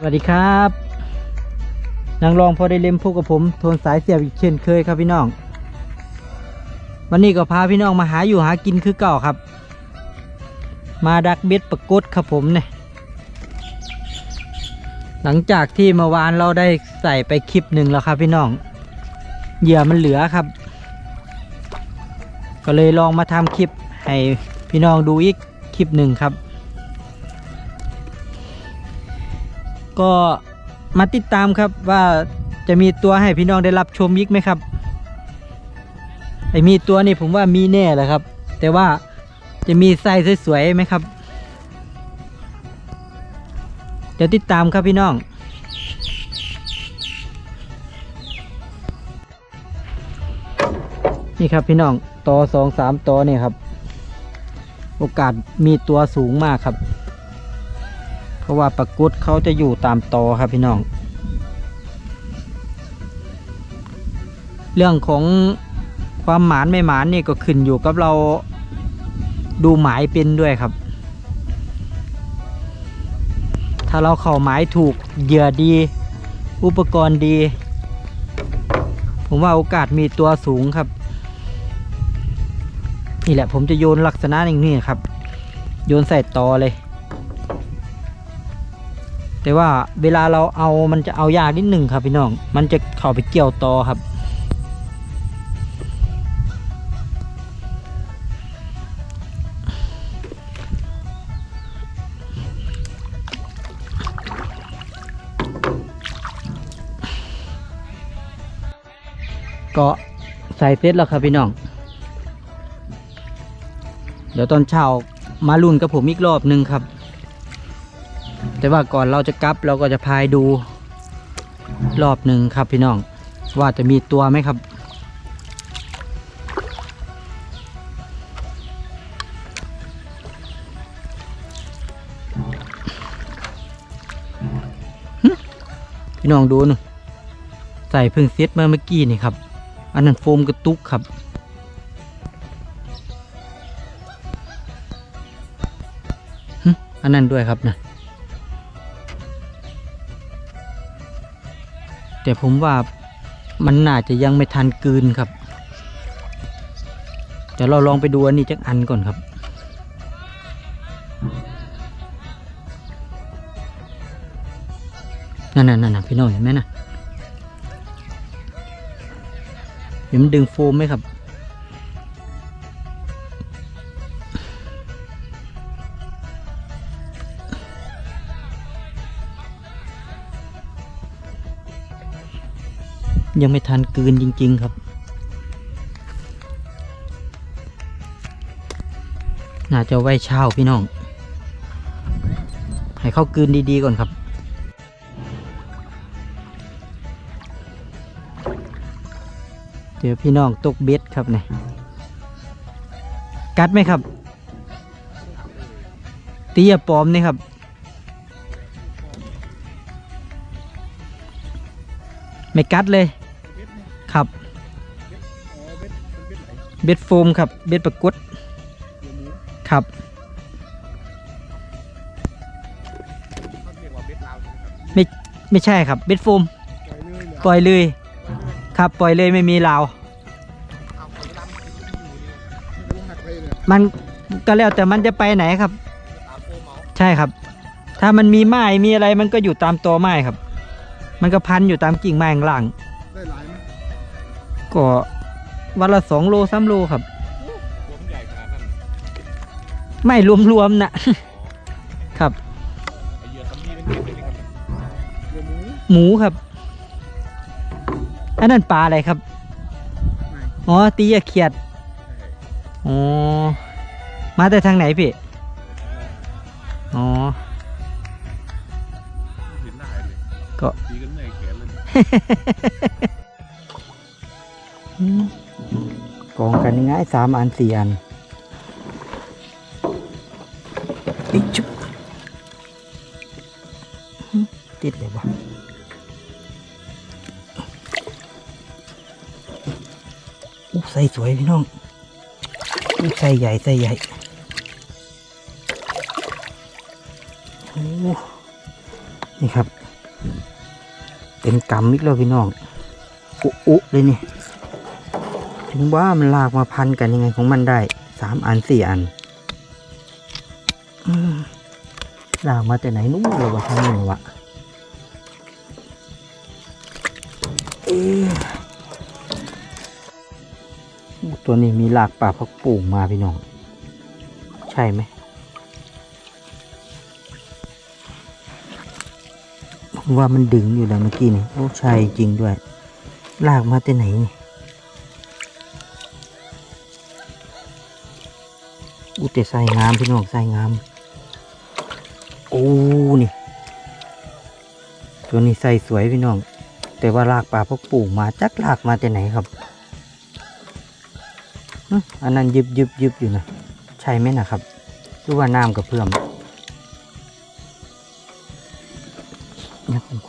สวัสดีครับนางรองพอได้เล่มพวกกับผมโทนสายเสียบอีกเช่นเคยครับพี่น้อง วันนี้ก็พาพี่น้องมาหาอยู่หากินคือเก่าครับ มาดักเบ็ดประกดครับผมเนี่ยหลังจากที่เมื่อวานเราได้ใส่ไปคลิปหนึ่งแล้วครับพี่น้องเหยื่อมันเหลือครับ ก็เลยลองมาทำคลิปให้พี่น้องดูอีกคลิปหนึ่งครับ ก็มาติดตามครับว่าจะมีตัวให้พี่น้องได้รับชมอีกไหมครับไอมีตัวนี่ผมว่ามีแน่แหละครับ แต่ว่าจะมีไซส์สวยๆไหมครับ เดี๋ยวติดตามครับพี่น้อง นี่ครับพี่น้องต่อสองสามตอเนี่ยครับ โอกาสมีตัวสูงมากครับ ราะว่าปลากุดเขาจะอยู่ตามตอครับพี่น้อง เรื่องของความหมานไม่หมานนี่ก็ขึ้นอยู่กับเราดูหมายเป็นด้วยครับ ถ้าเราเข้าหมายถูกเหยื่อดี อุปกรณ์ดี ผมว่าโอกาสมีตัวสูงครับ นี่แหละผมจะโยนลักษณะอย่างนี้ครับ โยนใส่ตอเลย แต่ว่าเวลาเราเอามันจะเอายากนิดหนึ่งครับพี่น้อง มันจะเข้าไปเกี่ยวตอครับ ก็ใส่เสร็จแล้วครับพี่น้อง เดี๋ยวตอนเช้ามาลุ่นกับผมอีกรอบหนึ่งครับ แต่ว่าก่อนเราจะกลับเราก็จะพายดูรอบหนึ่งครับพี่น้อง ว่าจะมีตัวไหมครับ พี่น้องดูหนูใส่พึ่งเซตมาเมื่อกี้นี่ครับ อันนั้นโฟมกระตุกครับอันนั้นด้วยครับนะ แต่ผมว่ามันน่าจะยังไม่ทันกืนครับเดี๋ยวเราลองไปดูอันนี้จักอันก่อนครับ นั่นน่ะนั่นน่ะพี่น้องเห็นไหมนะเห็นมันดึงโฟมไหมครับ ยังไม่ทันกืนจริง ๆ ครับ น่าจะไว้เช้าพี่น้อง ให้เข้ากืนดี ๆ ก่อนครับเจอพี่น้องตกเบ็ดครับเนี่ยกัดไหมครับ เตี้ยปลอมนี่ครับ ไม่กัดเลยครับเบ็ดโฟมครับเบ็ดประกุดครับไม่ไม่ใช่ครับเบ็ดโฟมปล่อยเลยครับปล่อยเลยไม่มีราวมันก็แล้วแต่มันจะไปไหนครับ ใช่ครับ ถ้ามันมีไม้มีอะไรมันก็อยู่ตามตัวไม้ครับ มันก็พันอยู่ตามกิ่งไม้ข้างล่าง ได้หลายไหมก็วันละสองโลสามโลครับ ตัวมันใหญ่ขนาดนั้นไม่รวมๆนะ ครับ ไอเหยื่อคำนี้เป็นเด็กเลยครับเหยื่อหมูหมูครับ อันนั้นปลาอะไรครับ ไม่อ๋อตียาเขียด อ๋อ มาแต่ทางไหนพี่ อ๋อ ก็กองกันง่ายสามอันสี่อันติดชุบติดเลยบ่อู้ใส่สวยพี่น้องอู้ใส่ใหญ่ใส่ใหญ่โอ้นี่ครับ เป็นกำอีกแล้วพี่น้อง อุอุเลยนี่ ถึงว่ามันลากมาพันกันยังไงของมันได้สามอันสี่อันอลากมาแต่ไหนนู้นเลยวะทางนู้นวะเอ๊ะอู้ตัวนี้มีลากป่าพักปูงมาพี่น้อง ใช่ไหม ว่ามันดึงอยู่แล้วเมื่อกี้นี่โอ้ใช่จริงด้วย ลากมาแต่ไหนนี่อุยแต่ใส่งามพี่น้องใส่งาม โอ้นี่ ตัวนี้ใส่สวยพี่น้อง แต่ว่าลากปลาพวกปู่มาจักลากมาแต่ไหนครับอันนั้นยึบยึบยึบอยู่นะ ใช่ไหมนะครับหรือว่าน้ำกับเพื่อม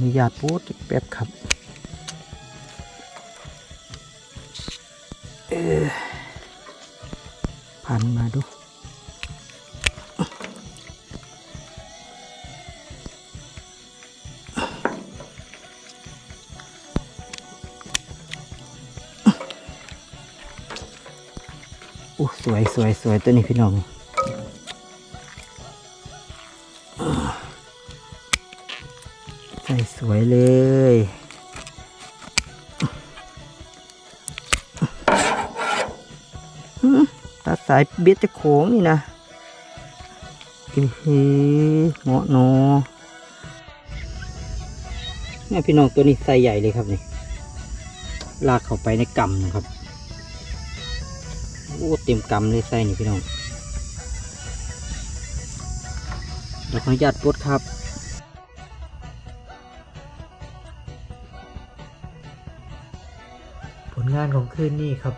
อนุญาตพูดแป๊บครับเออพันมาดูโอ้สวยสวยสวยตัวนี้พี่น้อง วยเลยตัดสายเบ็ดจะโค้งนี่นะอือหือเหมาะเนอเนี่พี่น้องตัวนี้ใส่ใหญ่เลยครับนี่ ลากเข้าไปในกำนะครับ โอ้เต็มกำเลยไส้นี่พี่น้องเราขออนุญาตปลดครับ ผลงานของคืนนี้ครับ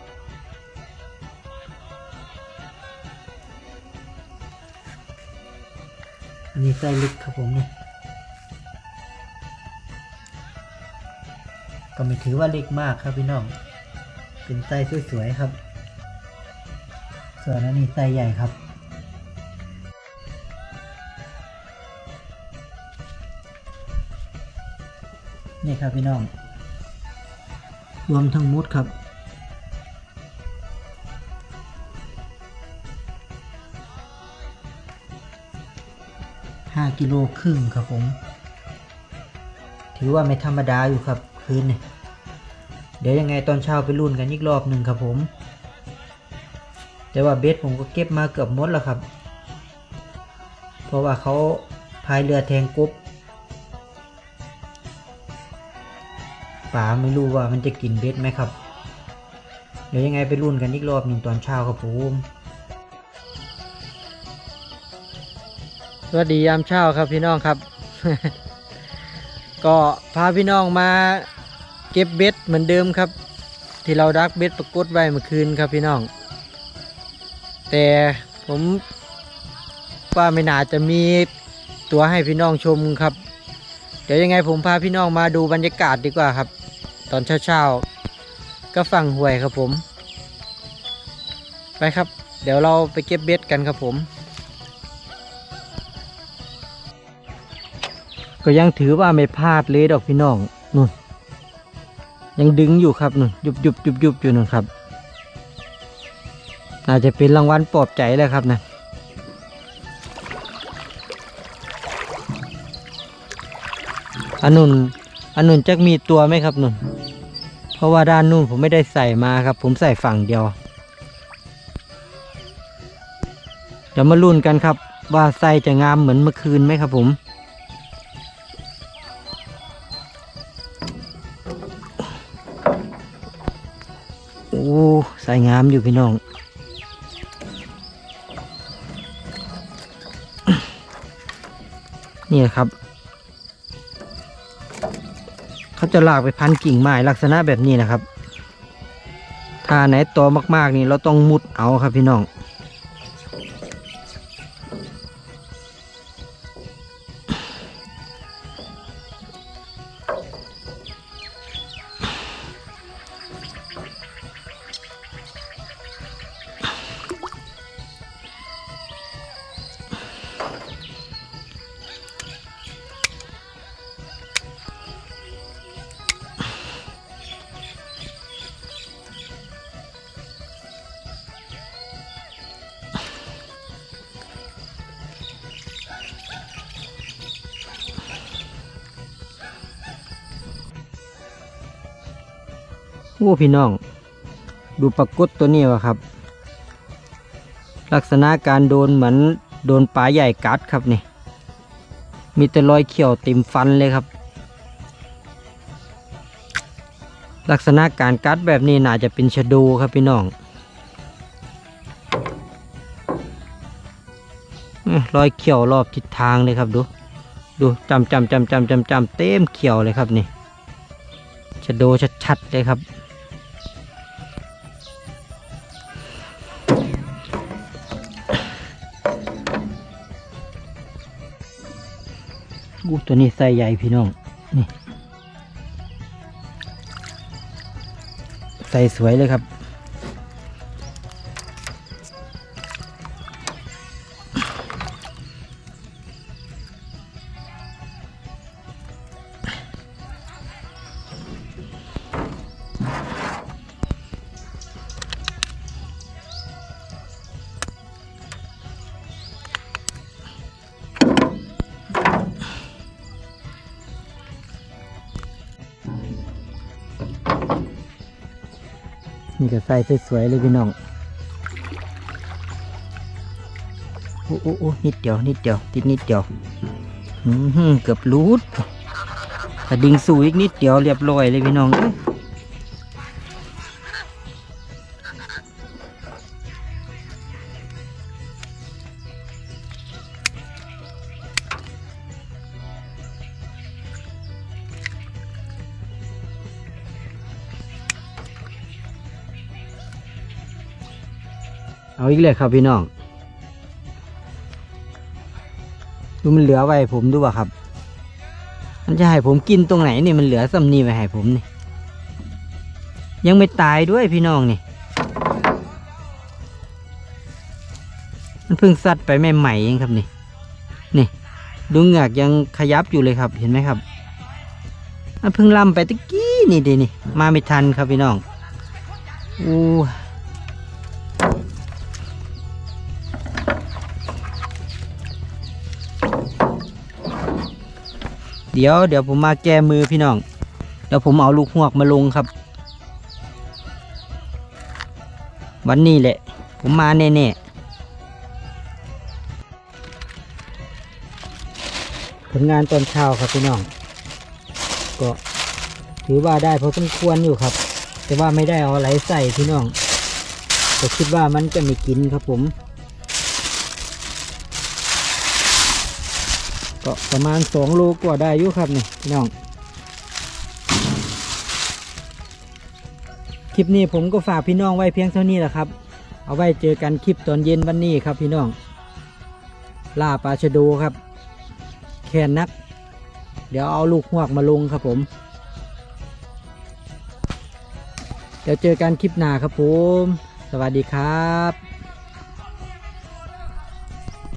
อันนี้ไส้ลึกครับผมเนี่ยก็ไม่ถือว่าเล็กมากครับพี่น้อง เป็นไส้สวยๆครับ ส่วนอันนี้ไส้ใหญ่ครับนี่ครับพี่น้อง รวมทั้งหมดครับห้ากิโลครึ่งครับผม ถือว่าไม่ธรรมดาอยู่ครับคืนนี่เดี๋ยวยังไงตอนเช้าไปรุ่นกันอีกรอบหนึ่งครับผม แต่ว่าเบสผมก็เก็บมาเกือบหมดแล้วครับ เพราะว่าเขาพายเรือแทงกบ ป๋าไม่รู้ว่ามันจะกินเบสไหมครับ เดี๋ยวยังไงไปรุ่นกันอีกรอบหนึ่งตอนเช้าครับผมสวัสดียามเช้าครับพี่น้องครับ ก็พาพี่น้องมาเก็บเบ็ดเหมือนเดิมครับ ที่เราดักเบ็ดประกดไว้เมื่อคืนครับพี่น้อง แต่ผมว่าไม่น่าจะมีตัวให้พี่น้องชมครับ เดี๋ยวยังไงผมพาพี่น้องมาดูบรรยากาศดีกว่าครับ ตอนเช้าๆก็ฝั่งห้วยครับผม ไปครับ เดี๋ยวเราไปเก็บเบ็ดกันครับผม ก็ยังถือว่าไม่พลาดเลยดอกพี่น้องนู่นยังดึงอยู่ครับนู่นยุบยุบยุบยุบอยู่นู่นครับน่าจะเป็นรางวัลปลอบใจแล้วครับนะอันนุนอันนุนจะมีตัวไหมครับนุน ราะว่าด้านนู่นผมไม่ได้ใส่มาครับ ผมใส่ฝั่งเดียว เดี๋ยวมาลุ้นกันครับ ว่าใส่จะงามเหมือนเมื่อคืนไหมครับผมโอ้ใส่งามอยู่พี่น้องนี่ครับ เขาจะลากไปพันกิ่งไม้ลักษณะแบบนี้นะครับถ้าไหนโตอมากๆนี่เราต้องมุดเอาครับพี่น้อง อ้พี่น้อง ดูปรากฏตัวนี้วะครับ ลักษณะการโดนเหมือนโดนปลาใหญ่กัดครับนี่ มีแต่รอยเขียวเต็มฟันเลยครับ ลักษณะการกัดแบบนี้น่าจะเป็นชะโดครับพี่น้องรอยเขียวรอบทิศทางเลยครับดู ดูจำจำจำจำจำจำเต็มเขียวเลยครับนี่ชะโดชัดๆเลยครับ อู้ตัวนี้ไส้ใหญ่พี่น้อง นี่ ไส่สวยเลยครับ นี่ก็ใส่สวยๆเลยพี่น้องโอ้โอ้นิดเดียว นิดเดียว ติดนิดเดียวเกือบรูดถ้าดึงสูอีกนิดเดียวเรียบร้อยเลยพี่น้อง เอ้ยเอาอีกเลยครับพี่น้อง ดูมันเหลือไว้ผมดูว่าครับ มันจะให้ผมกินตรงไหนนี่มันเหลือสำนีไว้ให้ผมนี่ยังไม่ตายด้วยพี่น้องนี่ มันเพิ่งซัดไปใหม่ๆเองครับนี่ นี่ ดูเหงือกยังขยับอยู่เลยครับ เห็นไหมครับ มันเพิ่งล่ำไปตะกี้นี่เดนี่ มาไม่ทันครับพี่น้อง อู้ เดี๋ยวเดี๋ยวผมมาแก้มือพี่น้องเดี๋ยวผมเอาลูกหวกมาลงครับ วันนี้แหละ ผมมาแน่ๆผลงานตอนเช้าครับพี่น้อง ก็ถือว่าได้พอสมควรอยู่ครับ แต่ว่าไม่ได้เอาอะไรใส่พี่น้องก็คิดว่ามันจะไม่กินครับผม ก็ประมาณสองโลกว่าได้อยู่ครับนี่พี่น้อง คลิปนี้ผมก็ฝากพี่น้องไว้เพียงเท่านี้แหละครับ เอาไว้เจอกันคลิปตอนเย็นวันนี้ครับพี่น้อง ล่าปลาชะโดครับ แค่นัก เดี๋ยวเอาลูกหวกมาลงครับผม เดี๋ยวเจอกันคลิปหน้าครับผม สวัสดีครับ